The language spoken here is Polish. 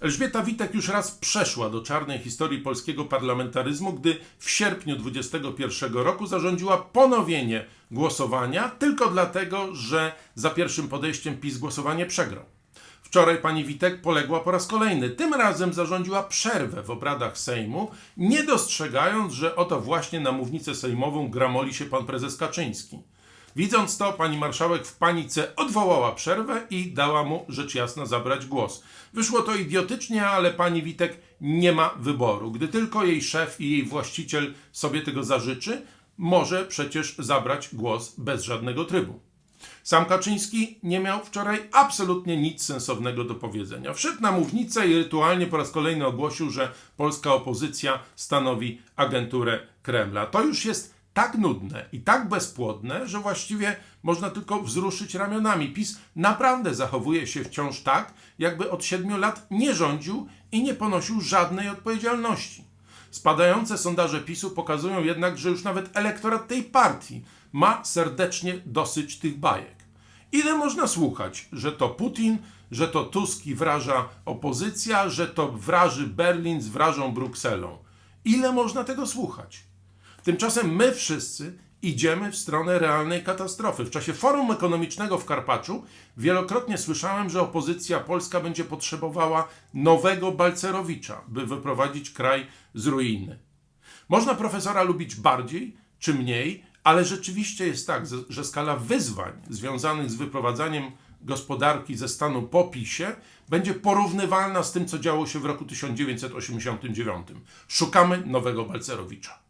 Elżbieta Witek już raz przeszła do czarnej historii polskiego parlamentaryzmu, gdy w sierpniu 21 roku zarządziła ponowienie głosowania tylko dlatego, że za pierwszym podejściem PiS głosowanie przegrał. Wczoraj pani Witek poległa po raz kolejny. Tym razem zarządziła przerwę w obradach Sejmu, nie dostrzegając, że oto właśnie na mównicę sejmową gramoli się pan prezes Kaczyński. Widząc to, pani marszałek w panice odwołała przerwę i dała mu rzecz jasna zabrać głos. Wyszło to idiotycznie, ale pani Witek nie ma wyboru. Gdy tylko jej szef i jej właściciel sobie tego zażyczy, może przecież zabrać głos bez żadnego trybu. Sam Kaczyński nie miał wczoraj absolutnie nic sensownego do powiedzenia. Wszedł na mównicę i rytualnie po raz kolejny ogłosił, że polska opozycja stanowi agenturę Kremla. To już jest tak nudne i tak bezpłodne, że właściwie można tylko wzruszyć ramionami. PiS naprawdę zachowuje się wciąż tak, jakby od siedmiu lat nie rządził i nie ponosił żadnej odpowiedzialności. Spadające sondaże PiSu pokazują jednak, że już nawet elektorat tej partii ma serdecznie dosyć tych bajek. Ile można słuchać, że to Putin, że to Tusk i wraża opozycja, że to wraży Berlin z wrażą Brukselą? Ile można tego słuchać? Tymczasem my wszyscy idziemy w stronę realnej katastrofy. W czasie forum ekonomicznego w Karpaczu wielokrotnie słyszałem, że opozycja polska będzie potrzebowała nowego Balcerowicza, by wyprowadzić kraj z ruiny. Można profesora lubić bardziej czy mniej, ale rzeczywiście jest tak, że skala wyzwań związanych z wyprowadzaniem gospodarki ze stanu po PiSie będzie porównywalna z tym, co działo się w roku 1989. Szukamy nowego Balcerowicza.